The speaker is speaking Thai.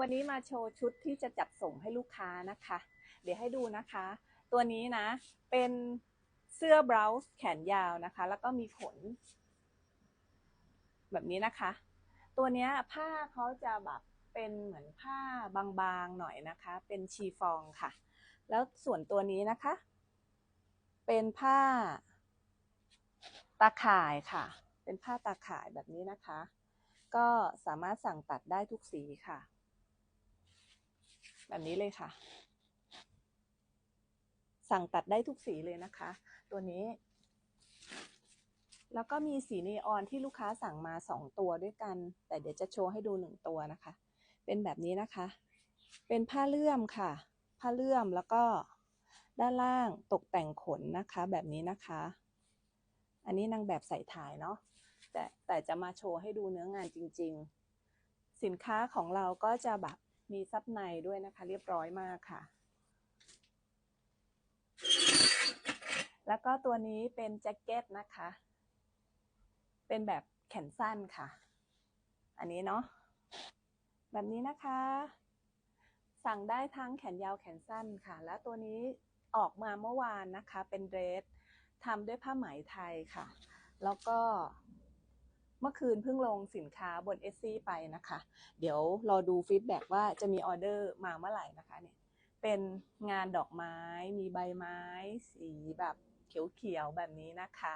วันนี้มาโชว์ชุดที่จะจัดส่งให้ลูกค้านะคะ เดี๋ยวให้ดูนะคะ ตัวนี้นะ เป็นเสื้อบราวส์แขนยาวนะคะ แล้วก็มีขน แบบนี้นะคะ ตัวเนี้ยผ้าเขาจะแบบเป็นเหมือนผ้าบางๆหน่อยนะคะ เป็นชีฟองค่ะ แล้วส่วนตัวนี้นะคะ เป็นผ้าตาข่ายค่ะ เป็นผ้าตาข่ายแบบนี้นะคะ ก็สามารถสั่งตัดได้ทุกสีค่ะ แบบนี้เลยค่ะ สั่งตัดได้ทุกสีเลยนะคะ ตัวนี้ แล้วก็มีสีนีออนที่ลูกค้าสั่งมาสองตัวด้วยกัน แต่เดี๋ยวจะโชว์ให้ดูหนึ่งตัวนะคะ เป็นแบบนี้นะคะ เป็นผ้าเลื่อมค่ะ ผ้าเลื่อมแล้วก็ด้านล่างตกแต่งขนนะคะ แบบนี้นะคะ อันนี้นางแบบใส่ถ่ายเนาะแต่แต่จะมาโชว์ให้ดูเนื้องานจริง ๆ สินค้าของเราก็จะแบบ มีซับในด้วยนะคะ เรียบร้อยมากค่ะ แล้วก็ตัวนี้เป็นแจ็คเก็ตนะคะ เป็นแบบแขนสั้นค่ะ อันนี้เนาะ แบบนี้นะคะ สั่งได้ทั้งแขนยาวแขนสั้นค่ะ แล้วตัวนี้ออกมาเมื่อวานนะคะ เป็นเดรสทำด้วยผ้าไหมไทยค่ะ แล้วก็ เมื่อคืนเพิ่งลงสินค้าบนเอซี่ไปนะคะ เดี๋ยวรอดูฟีดแบ็กว่าจะมีออเดอร์มาเมื่อไหร่นะคะเนี่ยเป็นงานดอกไม้มีใบไม้ สีแบบเขียวๆแบบนี้นะคะ